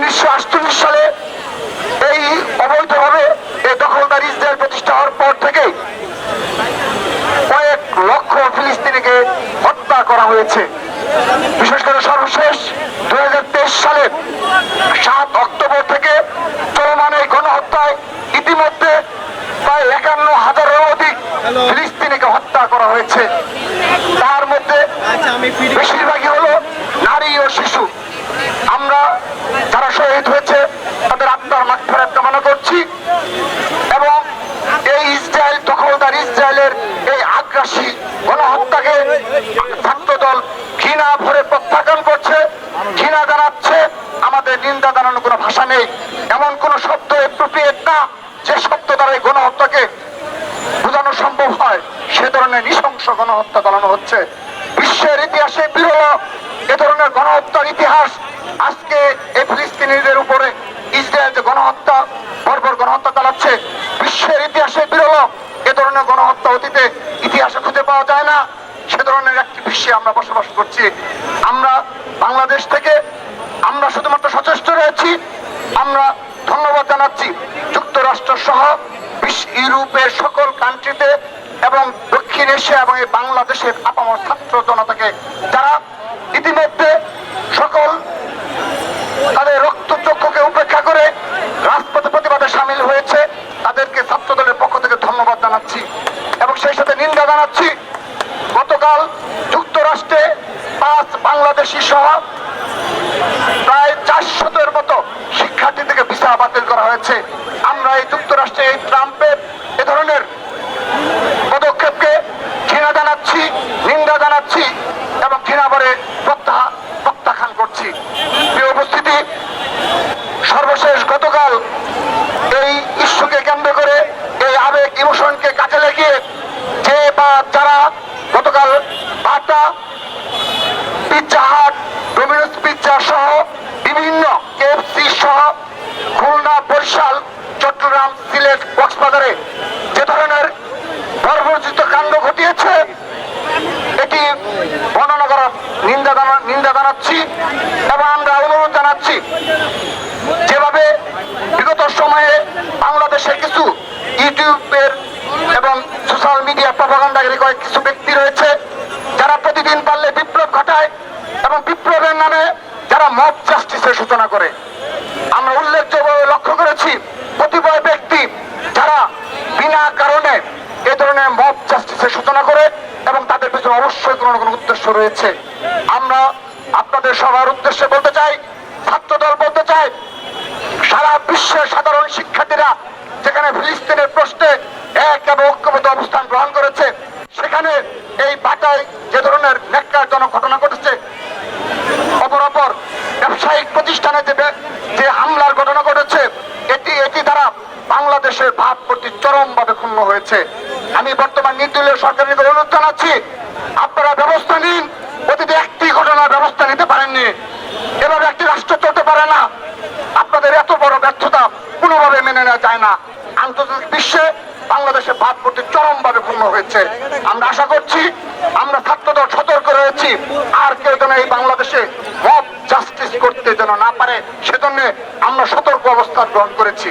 উনিশশো আটচল্লিশ সালে এই অবৈধভাবে এই দখলদার ইসরায়েল প্রতিষ্ঠা হওয়ার পর থেকে কয়েক লক্ষ ফিলিস্তিনিকে হত্যা করা হয়েছে। বিশেষ করে সর্বশেষ দুই হাজার তেইশ সালে সাত অক্টোবর থেকে চলমান এই গণহত্যায় ইতিমধ্যে প্রায় একান্ন হাজারের অধিক ফিলিস্তিনিকে হত্যা করা হয়েছে। তার মধ্যে বেশিরভাগই হলো নারী ও শিশু। শহীদ হয়েছে তাদের আত্মার মাঠফেরাত কামনা করছি। এবং এই ইসরায়েল দখলদার ইসরায়েলের এই আগ্রাসী গণহত্যাকে ছাত্র দল ঘৃণা ভরে প্রত্যাখ্যান করছে, ঘৃণা জানাচ্ছে। আমাদের নিন্দা জানানোর কোনো ভাষা নেই। এমন কোন শব্দ এপ্রোপ্রিয়েট না, যে শব্দ দ্বারা এই গণহত্যাকে বোঝানো সম্ভব হয়। সে ধরনের নৃশংস গণহত্যা চালানো হচ্ছে। বিশ্বের ইতিহাসে বিরল এ ধরনের গণহত্যার ইতিহাস আজকে ধরনের গণহত্যা অতীতে ইতিহাসে খুঁজে পাওয়া যায় না। সে ধরনের একটি বিশ্বে আমরা বসবাস করছি। আমরা বাংলাদেশ থেকে আমরা শুধুমাত্র সচেষ্ট রয়েছি। আমরা ধন্যবাদ জানাচ্ছি যুক্তরাষ্ট্র সহ ইউরোপের সকল কান্ট্রিতে এবং দক্ষিণ এশিয়া এবং এই বাংলাদেশের আপামর ছাত্র জনতাকে যারা ইতিমধ্যে সকল তাদের রক্তচক্ষুকে উপেক্ষা করে রাজপথে প্রতিবাদে সামিল হয়েছে তাদেরকে ছাত্র দলের পক্ষ থেকে ধন্যবাদ জানাচ্ছি এবং সেই সাথে নিন্দা জানাচ্ছি। গতকাল যুক্তরাষ্ট্রে পাঁচ বাংলাদেশি সহ প্রায় চারশতের মতো শিক্ষার্থী থেকে ভিসা বাতিল করা হয়েছে। আমরা এই যুক্তরাষ্ট্রে এই ট্রাম্পের এ ধরনের পদক্ষেপকে ঘৃণা জানাচ্ছি নিন্দা জানাচ্ছি এবং ঘৃণা ভরে প্রত্যাহা প্রত্যাখ্যান করছি প্রিয় উপস্থিতি সর্বশেষ গতকাল এই ইস্যুকে কেন্দ্র করে এই আবেগ ইমোশনকে কাজে লাগিয়ে যে বা যারা গতকাল Bata Pizza Hut Domino's pizza সহ বিভিন্ন কেএফসি সহ খুলনা, বরিশাল, চট্টগ্রাম, সিলেট, কক্সবাজারে যে ধরনের বর্বরচিত কাণ্ড ঘটিয়েছে, এটি বর্ণনা করার নিন্দা নিন্দা জানাচ্ছি এবং আমরা অনুরোধ জানাচ্ছি যেভাবে বিগত সময়ে বাংলাদেশের কিছু ইউটিউবের এবং সোশ্যাল মিডিয়া প্রপাগান্ডাকারী কয়েক কিছু ব্যক্তি রয়েছে বিপ্লবের নামে যারা মব জাস্টিসের সূচনা করে। আমরা উল্লেখযোগ্য লক্ষ্য করেছি কতিপয় ব্যক্তি যারা বিনা কারণে এ ধরনের মব জাস্টিসের সূচনা করে এবং তাদের পিছনে অবশ্যই কোনো না কোনো উদ্দেশ্য রয়েছে। আমরা আপনাদের সবার উদ্দেশ্যে বলতে চাই ছাত্র দল বলতে চাই, সারা বিশ্বের সাধারণ শিক্ষার্থীরা যেখানে ফিলিস্তিনের প্রশ্নে এক এবং ঐক্যবদ্ধ অবস্থান গ্রহণ করেছে সেখানে এই বাটায় যে ধরনের ন্যাক্কারজনক ঘটনা ঘটেছে অপরাপর ব্যবসায়িক প্রতিষ্ঠানে যে বে- যে হামলার ঘটনা ঘটেছে এটি এটি দ্বারা বাংলাদেশের ভাবমূর্তি চরমভাবে ক্ষুণ্ণ হয়েছে। আমি বর্তমান নির্দলীয় সরকারের অনুরোধ জানাচ্ছি, আপনারা ব্যবস্থা নিন। অতীতে একটি ঘটনার ব্যবস্থা নিতে পারেননি। এভাবে একটি রাষ্ট্র চলতে পারে না। আপনাদের এত বড় ব্যর্থতা কোনোভাবে মেনে নেওয়া যায় না। আন্তর্জাতিক বিশ্বে বাংলাদেশের ভাবমূর্তি চরমভাবে ক্ষুণ্ণ হয়েছে। আমরা আশা করছি, আমরা ছাত্রদল সতর্ক রয়েছি। আর কেউ যেন এই বাংলাদেশে মব জাস্টিস করতে যেন না পারে, সেজন্য আমরা সতর্ক অবস্থান গ্রহণ করেছি।